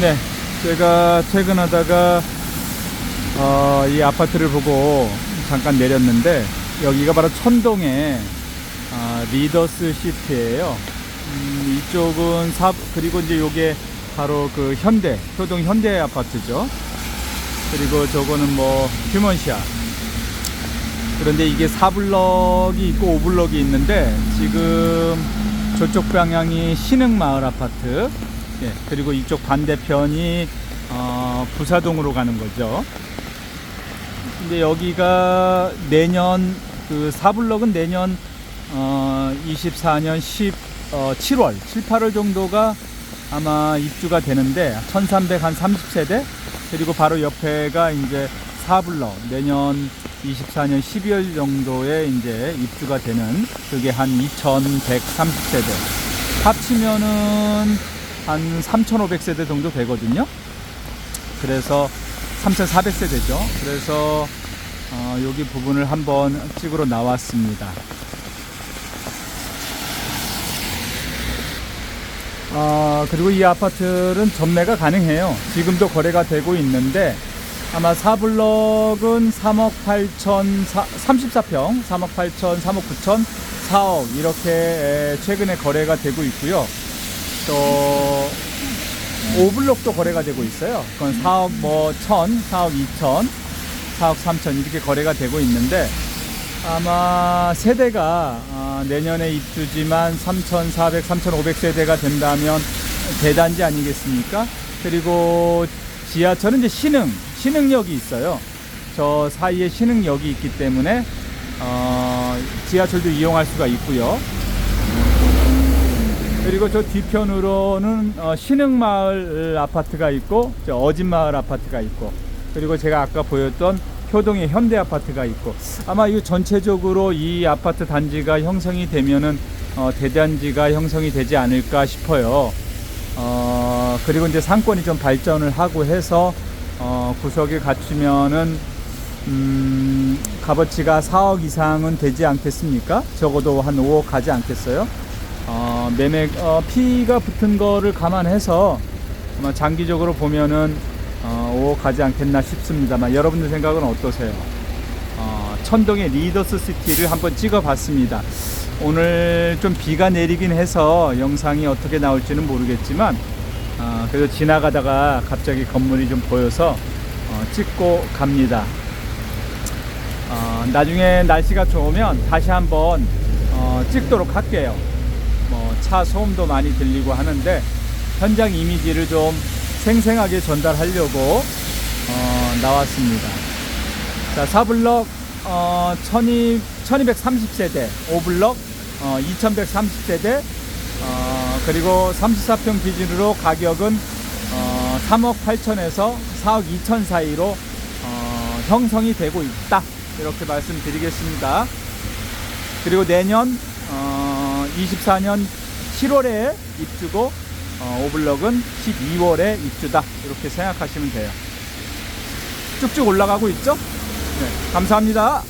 네, 제가 퇴근하다가 어, 이 아파트를 보고 잠깐 내렸는데 여기가 바로 천동의 아, 리더스 시티예요. 음, 이쪽은 사 그리고 이제 요게 바로 그 현대 효동 현대 아파트죠. 그리고 저거는 뭐 휴먼시아. 그런데 이게 4블럭이 있고 5블럭이 있는데 지금 저쪽 방향이 신흥마을 아파트 예, 그리고 이쪽 반대편이 어, 부사동으로 가는 거죠. 근데 여기가 내년 그 4블럭은 내년 어, 24년 10, 어, 7월, 7, 8월 정도가 아마 입주가 되는데 1300한 30세대 그리고 바로 옆에가 이제 4블럭 내년 24년 12월 정도에 이제 입주가 되는 그게 한 2130세대 합치면은 한 3500세대 정도 되거든요. 그래서 3400세대죠. 그래서 어, 여기 부분을 한번 찍으러 나왔습니다. 아, 그리고 이 아파트는 전매가 가능해요. 지금도 거래가 되고 있는데 아마 4블럭은 3억 8천, 34평, 3억 8천, 3억 9천, 4억 이렇게 에, 최근에 거래가 되고 있고요. 또 5블럭도 거래가 되고 있어요. 그건 4억 뭐 1천, 4억 2천, 4억 3천 이렇게 거래가 되고 있는데 아마 세대가 아, 내년에 입주지만 3,400, 3,500 세대가 된다면 대단지 아니겠습니까? 그리고 지하철은 이제 신흥, 신흥역이 있어요. 저 사이에 신흥역이 있기 때문에 어, 지하철도 이용할 수가 있고요. 그리고 저 뒤편으로는 어, 신흥마을 아파트가 있고 저 어진마을 아파트가 있고 그리고 제가 아까 보였던 효동의 현대 아파트가 있고 아마 이 전체적으로 이 아파트 단지가 형성이 되면은 어, 대단지가 형성이 되지 않을까 싶어요. 어, 그리고 이제 상권이 좀 발전을 하고 해서 어, 구석에 갖추면은 음, 값어치가 4억 이상은 되지 않겠습니까? 적어도 한 5억 가지 않겠어요? 어, 매매 어, 피가 붙은 거를 감안해서 아마 장기적으로 보면은 어, 5억 가지 않겠나 싶습니다만 여러분들 생각은 어떠세요? 어, 천동의 리더스 시티를 한번 찍어봤습니다. 오늘 좀 비가 내리긴 해서 영상이 어떻게 나올지는 모르겠지만 어, 그래도 지나가다가 갑자기 건물이 좀 보여서 어, 찍고 갑니다. 어, 나중에 날씨가 좋으면 다시 한번 어, 찍도록 할게요. 뭐 차 소음도 많이 들리고 하는데 현장 이미지를 좀 생생하게 전달하려고 어, 나왔습니다. 자, 4블럭 어, 12, 1230세대, 5블럭 어, 2130세대, 어, 그리고 34평 기준으로 가격은 어, 3억 8천에서 4억 2천 사이로 어, 형성이 되고 있다. 이렇게 말씀드리겠습니다. 그리고 내년 어, 24년 7월에 입주고 어, 오블럭은 12월에 입주다. 이렇게 생각하시면 돼요. 쭉쭉 올라가고 있죠? 네, 감사합니다.